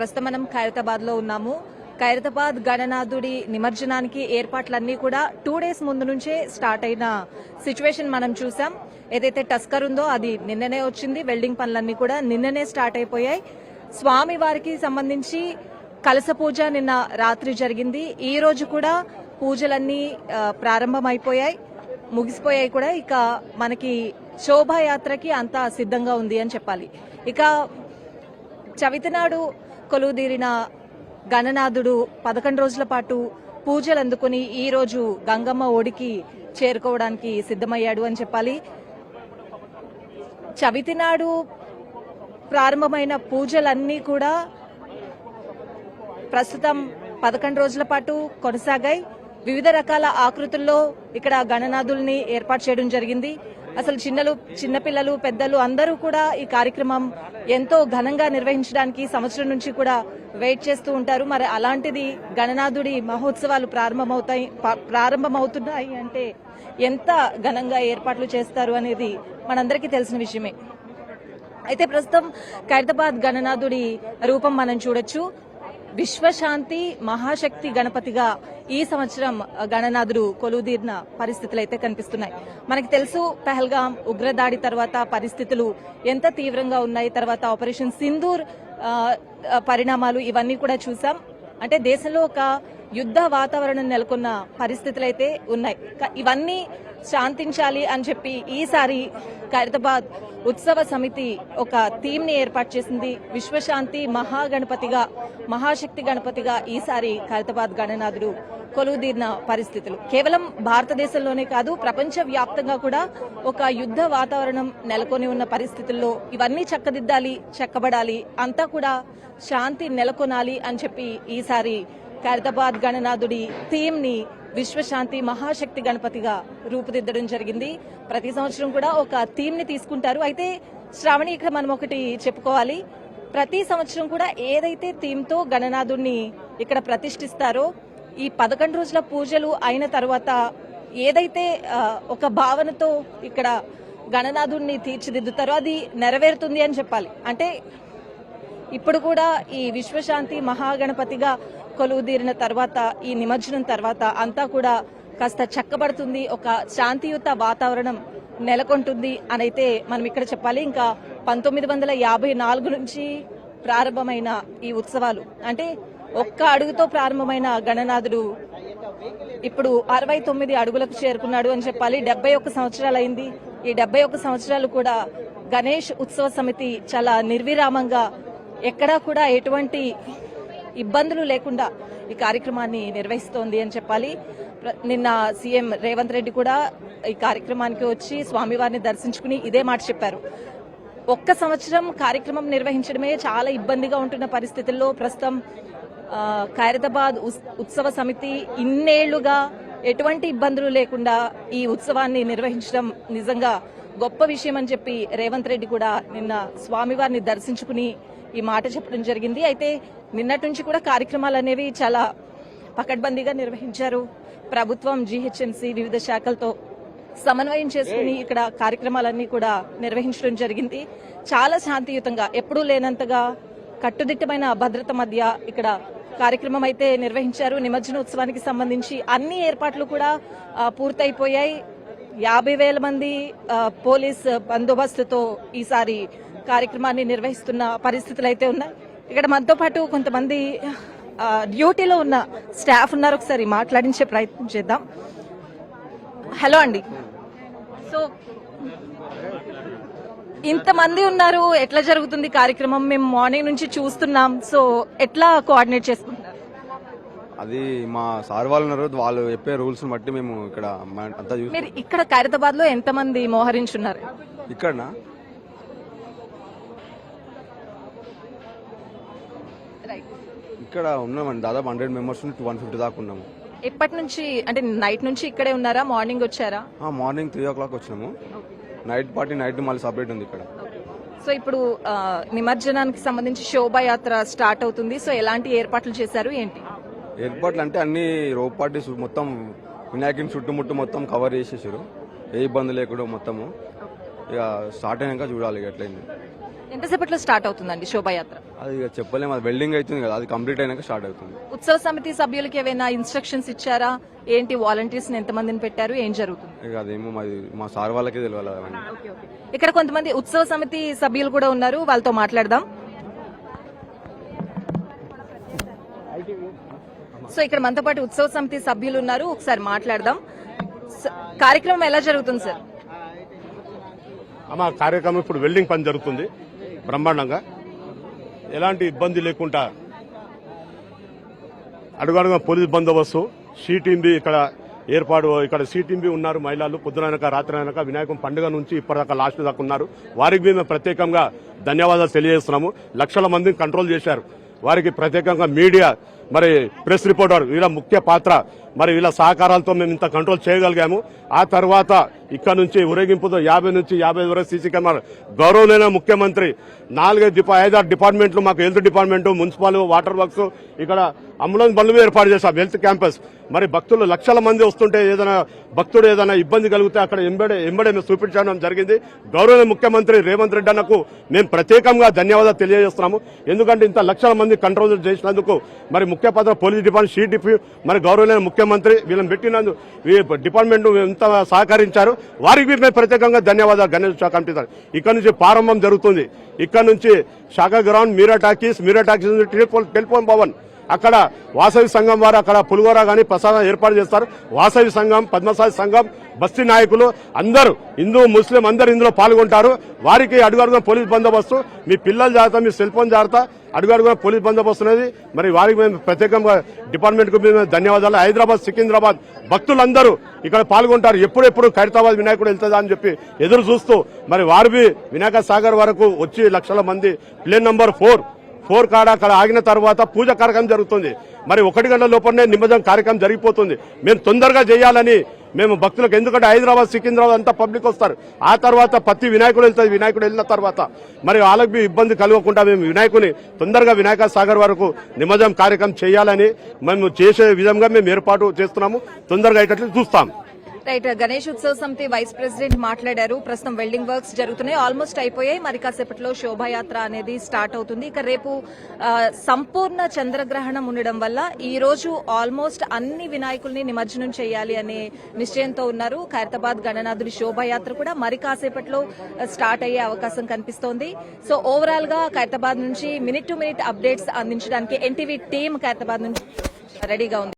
ప్రస్తుతం మనం ఖైరతాబాద్లో ఉన్నాము. ఖైరతాబాద్ గణనాథుడి నిమజ్జనానికి ఏర్పాట్లన్నీ కూడా టూ డేస్ ముందు నుంచే స్టార్ట్ అయిన సిచ్యువేషన్ మనం చూసాం. ఏదైతే టస్కర్ ఉందో అది నిన్ననే వచ్చింది. వెల్డింగ్ పనులన్నీ కూడా నిన్ననే స్టార్ట్ అయిపోయాయి. స్వామి వారికి సంబంధించి కలస పూజ నిన్న రాత్రి జరిగింది. ఈ రోజు కూడా పూజలన్నీ ప్రారంభమైపోయాయి. ముగిసిపోయాయి కూడా. ఇక మనకి శోభాయాత్రకి అంతా సిద్ధంగా ఉంది అని చెప్పాలి. ఇక చవితినాడు కొలువుదీరిన గణనాథుడు పదకొండు రోజుల పాటు పూజలు అందుకుని ఈ రోజు గంగమ్మ ఒడికి చేరుకోవడానికి సిద్ధమయ్యాడు అని చెప్పాలి. చవితి నాడు ప్రారంభమైన పూజలన్నీ కూడా ప్రస్తుతం పదకొండు రోజుల పాటు కొనసాగాయి. వివిధ రకాల ఆకృతుల్లో ఇక్కడ గణనాథుల్ని ఏర్పాటు చేయడం జరిగింది. అసలు చిన్నలు చిన్నపిల్లలు పెద్దలు అందరూ కూడా ఈ కార్యక్రమం ఎంతో ఘనంగా నిర్వహించడానికి సంవత్సరం నుంచి కూడా వెయిట్ చేస్తూ ఉంటారు. మరి అలాంటిది గణనాథుడి మహోత్సవాలు ప్రారంభమవుతాయి ప- ప్రారంభమవుతున్నాయి అంటే ఎంత ఘనంగా ఏర్పాట్లు చేస్తారు అనేది మనందరికీ తెలిసిన విషయమే. అయితే ప్రస్తుతం ఖైరతాబాద్ గణనాథుడి రూపం మనం చూడొచ్చు. విశ్వశాంతి మహాశక్తి గణపతిగా ఈ సంవత్సరం గణనాథుడు కొలువుదీరిన పరిస్థితులు అయితే కనిపిస్తున్నాయి. మనకి తెలుసు పహల్గాం ఉగ్రదాడి తర్వాత పరిస్థితులు ఎంత తీవ్రంగా ఉన్నాయి తర్వాత ఆపరేషన్ సింధూర్ పరిణామాలు ఇవన్నీ కూడా చూసాం. అంటే దేశంలో ఒక యుద్ధ వాతావరణం నెలకొన్న పరిస్థితులు అయితే ఉన్నాయి ఇవన్నీ శాంతించాలి అని చెప్పి ఈసారి ఖైరతాబాద్ ఉత్సవ సమితి ఒక థీమ్ని ఏర్పాటు చేసింది. విశ్వశాంతి మహాగణపతిగా మహాశక్తి గణపతిగా ఈసారి ఖైరతాబాద్ గణనాథుడు కొలువుదీరిన పరిస్థితులు. కేవలం భారతదేశంలోనే కాదు ప్రపంచ వ్యాప్తంగా కూడా ఒక యుద్ధ వాతావరణం నెలకొని ఉన్న పరిస్థితుల్లో ఇవన్నీ చక్కదిద్దాలి చక్కబడాలి అంతా కూడా శాంతి నెలకొనాలి అని చెప్పి ఈసారి ఖైరతాబాద్ గణనాథుడి థీమ్ని విశ్వశాంతి మహాశక్తి గణపతిగా రూపుదిద్దడం జరిగింది. ప్రతి సంవత్సరం కూడా ఒక థీమ్ని తీసుకుంటారు. అయితే శ్రావణి ఇక్కడ మనం ఒకటి చెప్పుకోవాలి. ప్రతి సంవత్సరం కూడా ఏదైతే థీమ్తో గణనాథుణ్ణి గణనాథుడిని ఇక్కడ ప్రతిష్ఠిస్తారో ఈ పదకొండు రోజుల పూజలు అయిన తర్వాత ఏదైతే ఒక భావనతో ఇక్కడ గణనాథుడిని తీర్చిదిద్దుతారో అది నెరవేరుతుంది అని చెప్పాలి. అంటే ఇప్పుడు కూడా ఈ విశ్వశాంతి మహాగణపతిగా కొలువుదీరిన తర్వాత ఈ నిమజ్జనం తర్వాత అంతా కూడా కాస్త చక్కబడుతుంది. ఒక శాంతియుత వాతావరణం నెలకొంటుంది అని అయితే మనం ఇక్కడ చెప్పాలి. ఇంకా పంతొమ్మిది వందల యాభై నాలుగు నుంచి ప్రారంభమైన ఈ ఉత్సవాలు. అంటే ఒక్క అడుగుతో ప్రారంభమైన గణనాథుడు ఇప్పుడు అరవై తొమ్మిది అడుగులకు చేరుకున్నాడు అని చెప్పాలి. డెబ్బై ఒక్క సంవత్సరాలు అయింది. ఈ డెబ్బై ఒక్క సంవత్సరాలు కూడా గణేష్ ఉత్సవ సమితి చాలా నిర్విరామంగా ఎక్కడా కూడా ఎటువంటి ఇబ్బందులు లేకుండా ఈ కార్యక్రమాన్ని నిర్వహిస్తోంది అని చెప్పాలి. నిన్న సీఎం రేవంత్ రెడ్డి కూడా ఈ కార్యక్రమానికి వచ్చి స్వామివారిని దర్శించుకుని ఇదే మాట చెప్పారు. ఒక్క సంవత్సరం కార్యక్రమం నిర్వహించడమే చాలా ఇబ్బందిగా ఉంటున్న పరిస్థితుల్లో ప్రస్తుతం ఖైరతాబాద్ ఉత్సవ సమితి ఇన్నేళ్ళుగా ఎటువంటి ఇబ్బందులు లేకుండా ఈ ఉత్సవాన్ని నిర్వహించడం నిజంగా గొప్ప విషయం అని చెప్పి రేవంత్ రెడ్డి కూడా నిన్న స్వామివారిని దర్శించుకుని ఈ మాట చెప్పడం జరిగింది. అయితే నిన్నటి నుంచి కూడా కార్యక్రమాలు అనేవి చాలా పకడ్బందీగా నిర్వహించారు. ప్రభుత్వం జీహెచ్ఎంసీ వివిధ శాఖలతో సమన్వయం చేసుకుని ఇక్కడ కార్యక్రమాలన్నీ కూడా నిర్వహించడం జరిగింది. చాలా శాంతియుతంగా ఎప్పుడూ లేనంతగా కట్టుదిట్టమైన భద్రత మధ్య ఇక్కడ కార్యక్రమం అయితే నిర్వహించారు. నిమజ్జనోత్సవానికి సంబంధించి అన్ని ఏర్పాట్లు కూడా పూర్తయిపోయాయి. యాభై వేల మంది పోలీస్ బందోబస్తుతో ఈసారి కార్యక్రమాన్ని నిర్వహిస్తున్న పరిస్థితులు అయితే ఉన్నాయి. ఇక్కడ మనతో పాటు కొంతమంది డ్యూటీలో ఉన్న స్టాఫ్ ఉన్నారు. ఒకసారి మాట్లాడించే ప్రయత్నం చేద్దాం. హలో అండి. సో ఇంతమంది ఉన్నారు. ఎట్లా జరుగుతుంది కార్యక్రమం? మేము మార్నింగ్ నుంచి చూస్తున్నాం. సో ఎట్లా కోఆర్డినేట్ చేసుకుంటున్నారు? అది మా సార్ వాళ్ళు ఉన్నారు. వాళ్ళు చెప్పే రూల్స్ బట్టి మేము ఇక్కడ అంతా మీరు ఇక్కడ ఖైరతాబాద్లో ఎంతమంది మోహరించున్నారు? ఇక్కడనా? ఇక్కడ ఉన్నామండి. దాదాపు hundred members two one fifty దాకా ఉన్నాము. ఎప్పటి నుంచి అంటే నైట్ నుంచి ఇక్కడే ఉన్నారా? మార్నింగ్ వచ్చారా? మార్నింగ్ త్రీ ఓ క్లాక్ వచ్చినాము. నైట్ పార్టీ నైట్ మళ్ళీ సపరేట్ ఉంది ఇక్కడ. సో ఇప్పుడు ఆ, నిమజ్జనానికి సంబంధించి శోభాయాత్ర స్టార్ట్ అవుతుంది. సో ఎలాంటి ఏర్పాట్లు చేశారు? ఏంటి? ఏర్పాట్లు అంటే అన్ని రోప్ పార్టీస్ మొత్తం వినాయకుని చుట్టుముట్టు మొత్తం కవర్ చేసేసారు. ఏ ఇబ్బంది లేకుండా మొత్తము. ఇక స్టార్ట్ అయినాక చూడాలి ఇక ఎట్లయింది. ఎంతసేపట్లో స్టార్ట్ అవుతుందండి శోభాయాత్ర? అది ఇక చెప్పలేము అది వెల్డింగ్ అవుతుంది కదా అది కంప్లీట్ అయినాక స్టార్ట్ అవుతుంది. ఉత్సవ సమితి సభ్యులకి ఏమైనా ఇన్స్ట్రక్షన్స్ ఇచ్చారా? ఏంటి వాలంటీర్స్ ఎంతమందిని పెట్టారు? ఏం జరుగుతుంది? ఇక అదేమో మాది మా సార్ వాళ్ళకే తెలియాలి అవన్నీ. ఇక్కడ కొంతమంది ఉత్సవ సమితి సభ్యులు కూడా ఉన్నారు వాళ్ళతో మాట్లాడదాం. సో ఇక్కడ మనతో పాటు ఉత్సవ సమితి సభ్యులు ఉన్నారు ఒకసారి మాట్లాడదాం. స- కార్యక్రమం ఎలా జరుగుతుంది సార్? అమ్మ కార్యక్రమం ఇప్పుడు వెల్డింగ్ పని జరుగుతుంది. బ్రహ్మాండంగా ఎలాంటి ఇబ్బంది లేకుండా అడుగడుగా పోలీస్ బందోబస్తు సిటీంబి ఇక్కడ ఏర్పాటు ఇక్కడ సిటీంబి ఉన్నారు మహిళలు పొద్దుననక రాత్రి అనక వినాయకం పండుగ నుంచి ఇప్పటిదాకా లాస్ట్ దాకా ఉన్నారు. వారికి మేము ప్రత్యేకంగా ధన్యవాదాలు తెలియజేస్తున్నాము. లక్షల మందిని కంట్రోల్ చేశారు. వారికి ప్రత్యేకంగా మీడియా మరి ప్రెస్ రిపోర్టర్ వీళ్ళ ముఖ్య పాత్ర. మరి వీళ్ళ సహకారాలతో మేము ఇంత కంట్రోల్ చేయగలిగాము. ఆ తర్వాత ఇక్కడ నుంచి ఊరేగింపుతో యాభై నుంచి యాభై వరకు సీసీ కెమెరా గౌరవమైన ముఖ్యమంత్రి నాలుగైదు డిపా ఐదారు డిపార్ట్మెంట్లు మాకు health department municipal water works ఇక్కడ అంబులెన్స్ బండ్లు ఏర్పాటు చేశాం హెల్త్ క్యాంపస్. మరి భక్తులు లక్షల మంది వస్తుంటే ఏదైనా భక్తుడు ఏదైనా ఇబ్బంది కలిగితే అక్కడ ఎంబడే ఎంబడే మేము చూపించడం జరిగింది. గౌరవ ముఖ్యమంత్రి రేవంత్ రెడ్డి అన్నకు మేము ప్రత్యేకంగా ధన్యవాదాలు తెలియజేస్తున్నాము. ఎందుకంటే ఇంత లక్షల మంది కంట్రోల్ చేసినందుకు మరి ముఖ్య పాత్ర పోలీస్ డిపార్ట్మెంట్ షీ డిపి మన గౌరవమైన ముఖ్యమంత్రి వీళ్ళని పెట్టినందు ఈ డిపార్ట్మెంట్ ఎంత సహకరించారు? వారికి మేము ప్రత్యేకంగా ధన్యవాదాలు గణేష్ శాఖ కమిటీ ఇక్కడ నుంచి ప్రారంభం జరుగుతుంది. ఇక్కడ నుంచి శాఖ ground Meera talkies Meera talkies నుంచి టెలిఫోన్ టెలిఫోన్ భవన్. అక్కడ వాసవి సంఘం వారు అక్కడ పులిగోర కానీ ప్రసాదం ఏర్పాటు చేస్తారు. వాసవి సంఘం పద్మసాయి సంఘం బస్తీ నాయకులు అందరూ హిందూ ముస్లిం అందరూ ఇందులో పాల్గొంటారు. వారికి అడుగడుగున పోలీస్ బందోబస్తు మీ పిల్లల జాగ్రత్త మీ సెల్ ఫోన్ జాగ్రత్త అడుగడుగున పోలీస్ బందోబస్తు అనేది మరి వారికి మేము ప్రత్యేకంగా డిపార్ట్మెంట్కు మేము ధన్యవాదాలు. హైదరాబాద్ సికింద్రాబాద్ భక్తులందరూ ఇక్కడ పాల్గొంటారు. ఎప్పుడెప్పుడు ఖైరతాబాద్ వినాయకుడు వెళ్తుందా అని చెప్పి ఎదురు చూస్తూ మరి వారివి వినాయక సాగర్ వరకు వచ్చి లక్షల మంది. ప్లేన్ నంబర్ ఫోర్ ఫోర్ కాడ అక్కడ ఆగిన తర్వాత పూజ కార్యక్రమం జరుగుతుంది. మరి ఒకటి గంటల లోపలనే నిమజ్జనం కార్యక్రమం జరిగిపోతుంది. మేము తొందరగా చేయాలని మేము భక్తులకు ఎందుకంటే హైదరాబాద్ సికింద్రాబాద్ అంతా పబ్లిక్ వస్తారు. ఆ తర్వాత ప్రతి వినాయకుడు వెళ్తుంది వినాయకుడు వెళ్ళిన తర్వాత. మరి వాళ్ళకి ఇబ్బంది కలగకుండా మేము వినాయకుని తొందరగా వినాయక సాగర్ వరకు నిమజ్జనం కార్యక్రమం చేయాలని మేము చేసే విధంగా మేము ఏర్పాటు చేస్తున్నాము. తొందరగా అయ్యేటట్లు చూస్తాం. రైట్ గణేష్ ఉత్సవ సమితి వైస్ ప్రెసిడెంట్ మాట్లాడారు. ప్రస్తుతం వెల్డింగ్ వర్క్స్ జరుగుతున్నాయి. ఆల్మోస్ట్ అయిపోయాయి. మరి కాసేపట్లో శోభాయాత్ర అనేది స్టార్ట్ అవుతుంది. ఇక రేపు సంపూర్ణ చంద్రగ్రహణం ఉండడం వల్ల ఈ రోజు ఆల్మోస్ట్ అన్ని వినాయకుల్ని నిమజ్జనం చేయాలి అనే నిశ్చయంతో ఉన్నారు. ఖైరతాబాద్ గణనాథుడి శోభాయాత్ర కూడా మరి కాసేపట్లో స్టార్ట్ అయ్యే అవకాశం కనిపిస్తోంది. సో ఓవరాల్గా ఖైరతాబాద్ నుంచి మినిట్ టు మినిట్ అప్డేట్స్ అందించడానికి ఎన్టీవీ టీం ఖైరతాబాద్ నుంచి రెడీగా ఉంది.